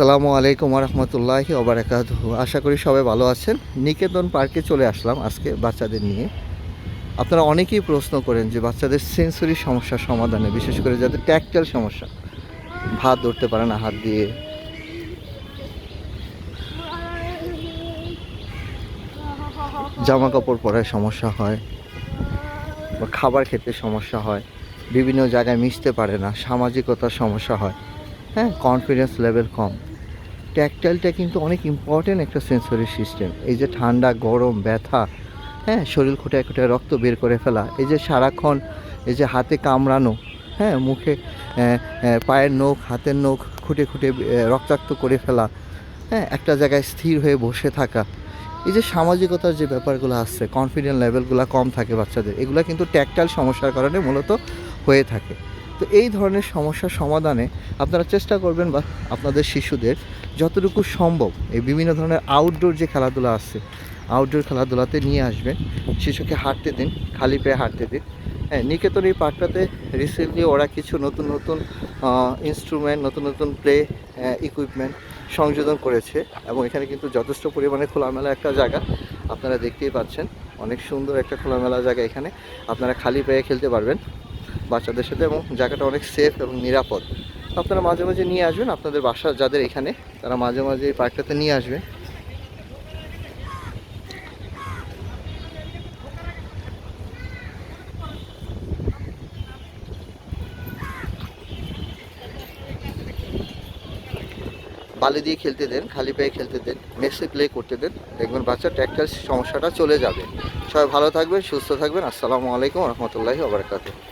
আসসালামু আলাইকুম রহমতুল্লাহি ওবরাকাত আশা করি সবাই ভালো আছেন। নিকেতন পার্কে চলে আসলাম আজকে বাচ্চাদের নিয়ে। আপনারা অনেকেই প্রশ্ন করেন যে বাচ্চাদের সেন্সরি সমস্যার সমাধানে, বিশেষ করে যাদের ট্যাকটাল সমস্যা, ভাত ধরতে পারে না হাত দিয়ে। জামা কাপড় পরায় সমস্যা হয়, বা খাবার খেতে সমস্যা হয়, বিভিন্ন জায়গায় মিশতে পারে না, সামাজিকতার সমস্যা হয়। হ্যাঁ কনফিডেন্স লেভেল কম। ট্যাকটাইলটা কিন্তু অনেক ইম্পর্টেন্ট একটা সেন্সরি সিস্টেম এই যে ঠান্ডা, গরম, ব্যথা হ্যাঁ শরীর খুঁটে খুঁটে রক্ত বের করে ফেলা, এই যে সারাক্ষণ এই যে হাতে কামড়ানো হ্যাঁ মুখে পায়ের নখ, হাতের নখ খুঁটে খুঁটে রক্তাক্ত করে ফেলা হ্যাঁ একটা জায়গায় স্থির হয়ে বসে থাকা। এই যে সামাজিকতার যে ব্যাপারগুলো আসছে কনফিডেন্ট লেভেলগুলো কম থাকে বাচ্চাদের, এগুলো কিন্তু ট্যাকটাইল সমস্যার কারণে মূলত হয়ে থাকে। তো এই ধরনের সমস্যার সমাধানে আপনারা চেষ্টা করবেন বা আপনাদের শিশুদের যতটুকু সম্ভব এই বিভিন্ন ধরনের আউটডোর যে খেলাধুলা আছে আউটডোর খেলাধুলাতে নিয়ে আসবেন। শিশুকে হাঁটতে দিন, খালি পায়ে হাঁটতে দিন। হ্যাঁ নিকেতন এই পার্কটাতে রিসেন্টলি ওরা কিছু নতুন নতুন ইনস্ট্রুমেন্ট নতুন নতুন প্লে ইকুইপমেন্ট সংযোজন করেছে এবং এখানে কিন্তু যথেষ্ট পরিমাণে খোলামেলা একটা জায়গা আপনারা দেখতেই পাচ্ছেন। অনেক সুন্দর একটা খোলামেলা জায়গা এখানে। আপনারা খালি পায়ে খেলতে পারবেন। বাচ্চাদের সাথে এবং জায়গাটা অনেক সেফ এবং নিরাপদ। আপনারা মাঝে মাঝে নিয়ে আসবেন, আপনাদের বাসা যাদের এখানে, তারা মাঝে মাঝে এই পার্কটাতে নিয়ে আসবেন বালি দিয়ে খেলতে দেন, খালি পায়ে খেলতে দেন মেসে প্লে করতে দেন, দেখবেন বাচ্চার ট্যাক্টাল সমস্যাটা চলে যাবে। সবাই ভালো থাকবেন, সুস্থ থাকবেন, আসসালামু আলাইকুম রহমতুল্লাহি ওবরাকাতুহ